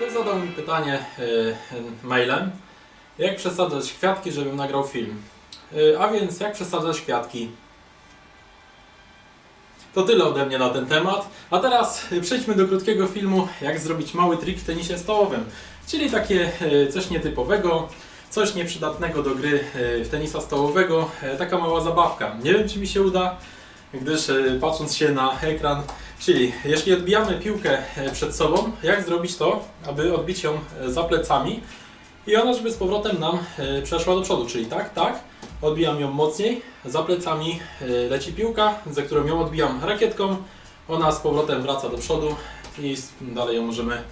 Ktoś zadał mi pytanie y, mailem, jak przesadzać kwiatki, żebym nagrał film. Y, a więc, jak przesadzać kwiatki? To tyle ode mnie na ten temat. A teraz y, przejdźmy do krótkiego filmu, jak zrobić mały trik w tenisie stołowym. Czyli takie coś nietypowego, coś nieprzydatnego do gry w tenisa stołowego. Taka mała zabawka. Nie wiem, czy mi się uda, gdyż patrząc się na ekran, czyli jeśli odbijamy piłkę y, przed sobą, jak zrobić to, aby odbić ją y, za plecami? I ona, żeby z powrotem nam y, przeszła do przodu, czyli tak, tak, odbijam ją mocniej, za plecami leci piłka, za którą ją odbijam rakietką, ona z powrotem wraca do przodu i dalej ją możemy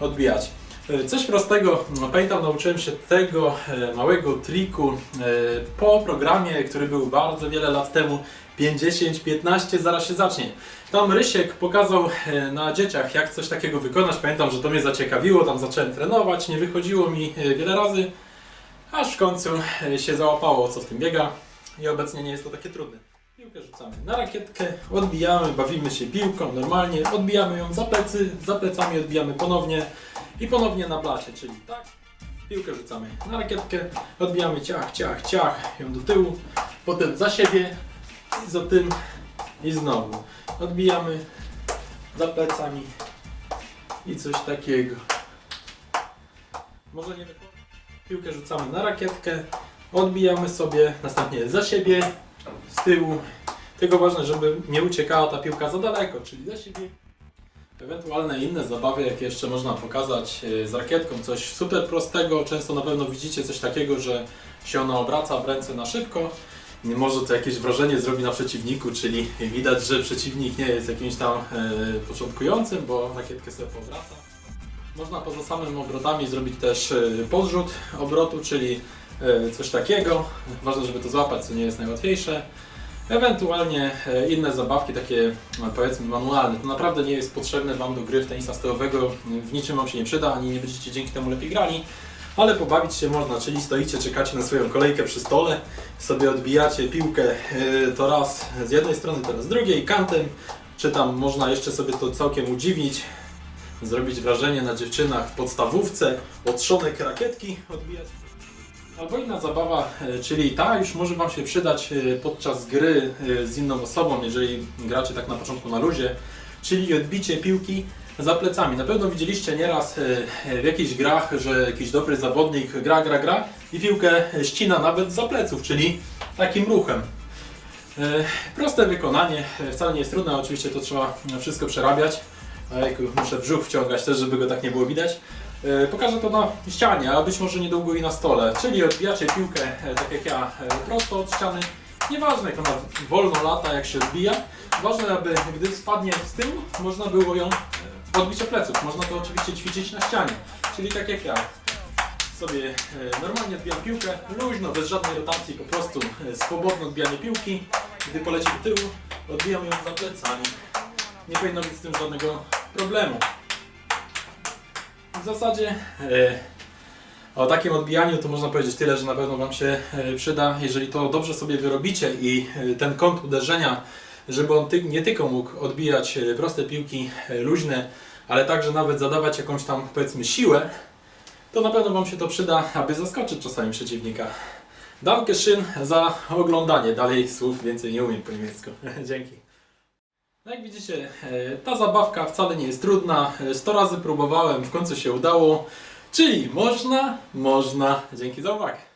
odbijać. Y, Coś prostego, no, pamiętam nauczyłem się tego e, małego triku e, po programie, który był bardzo wiele lat temu, 50, 15, zaraz się zacznie. Tam Rysiek pokazał e, na dzieciach, jak coś takiego wykonać. Pamiętam, że to mnie zaciekawiło, tam zacząłem trenować, nie wychodziło mi e, wiele razy, aż w końcu e, się załapało, co w tym biega i obecnie nie jest to takie trudne. Piłkę rzucamy na rakietkę, odbijamy, bawimy się piłką normalnie, odbijamy ją za plecy, za plecami odbijamy ponownie i ponownie na blacie, czyli tak, piłkę rzucamy na rakietkę, odbijamy ciach, ciach, ciach, ją do tyłu, potem za siebie i za tym i znowu odbijamy za plecami i coś takiego. Może nie. Piłkę rzucamy na rakietkę, odbijamy sobie, następnie za siebie, z tyłu. Tylko ważne, żeby nie uciekała ta piłka za daleko, czyli za siebie. Ewentualne inne zabawy, jakie jeszcze można pokazać e, z rakietką, coś super prostego. Często na pewno widzicie coś takiego, że się ona obraca w ręce na szybko. Może to jakieś wrażenie zrobi na przeciwniku, czyli widać, że przeciwnik nie jest jakimś tam e, początkującym, bo rakietkę sobie powraca. Można poza samym obrotami zrobić też e, podrzut obrotu, czyli e, coś takiego. Ważne, żeby to złapać, co nie jest najłatwiejsze. Ewentualnie e, inne zabawki, takie no, powiedzmy manualne. To naprawdę nie jest potrzebne Wam do gry w tenisa stołowego. W niczym Wam się nie przyda, ani nie będziecie dzięki temu lepiej grali. Ale pobawić się można, czyli stoicie, czekacie na swoją kolejkę przy stole, sobie odbijacie piłkę e, to raz z jednej strony, teraz z drugiej, kantem, czy tam można jeszcze sobie to całkiem udziwnić, zrobić wrażenie na dziewczynach w podstawówce, od trzonek rakietki odbijać. Albo inna zabawa, e, czyli ta już może Wam się przydać e, podczas gry e, z inną osobą, jeżeli gracie tak na początku na luzie, czyli odbicie piłki za plecami. Na pewno widzieliście nieraz w jakichś grach, że jakiś dobry zawodnik gra, gra, gra i piłkę ścina nawet za pleców, czyli takim ruchem. Proste wykonanie, wcale nie jest trudne, oczywiście to trzeba wszystko przerabiać. Ojku, muszę brzuch wciągać też, żeby go tak nie było widać. E, Pokażę to na ścianie, a być może niedługo i na stole. Czyli odbijacie piłkę, e, tak jak ja, e, prosto od ściany. Nieważne jak ona wolno lata, jak się odbija. Ważne, aby gdy spadnie z tyłu, można było ją odbić od pleców. Można to oczywiście ćwiczyć na ścianie. Czyli tak jak ja. Sobie normalnie odbijam piłkę, luźno, bez żadnej rotacji, po prostu swobodne odbijanie piłki. Gdy poleci do tyłu, odbijam ją za plecami. Nie powinno być z tym żadnego problemu. W zasadzie e, o takim odbijaniu to można powiedzieć tyle, że na pewno Wam się e, przyda, jeżeli to dobrze sobie wyrobicie i e, ten kąt uderzenia, żeby on nie tylko mógł odbijać proste piłki luźne, ale także nawet zadawać jakąś tam powiedzmy siłę, to na pewno Wam się to przyda, aby zaskoczyć czasami przeciwnika. Danke schön za oglądanie. Dalej słów więcej nie umiem po niemiecku. Dzięki. No jak widzicie, e, ta zabawka wcale nie jest trudna. E, 100 razy próbowałem, w końcu się udało. Czyli można, można. Dzięki za uwagę.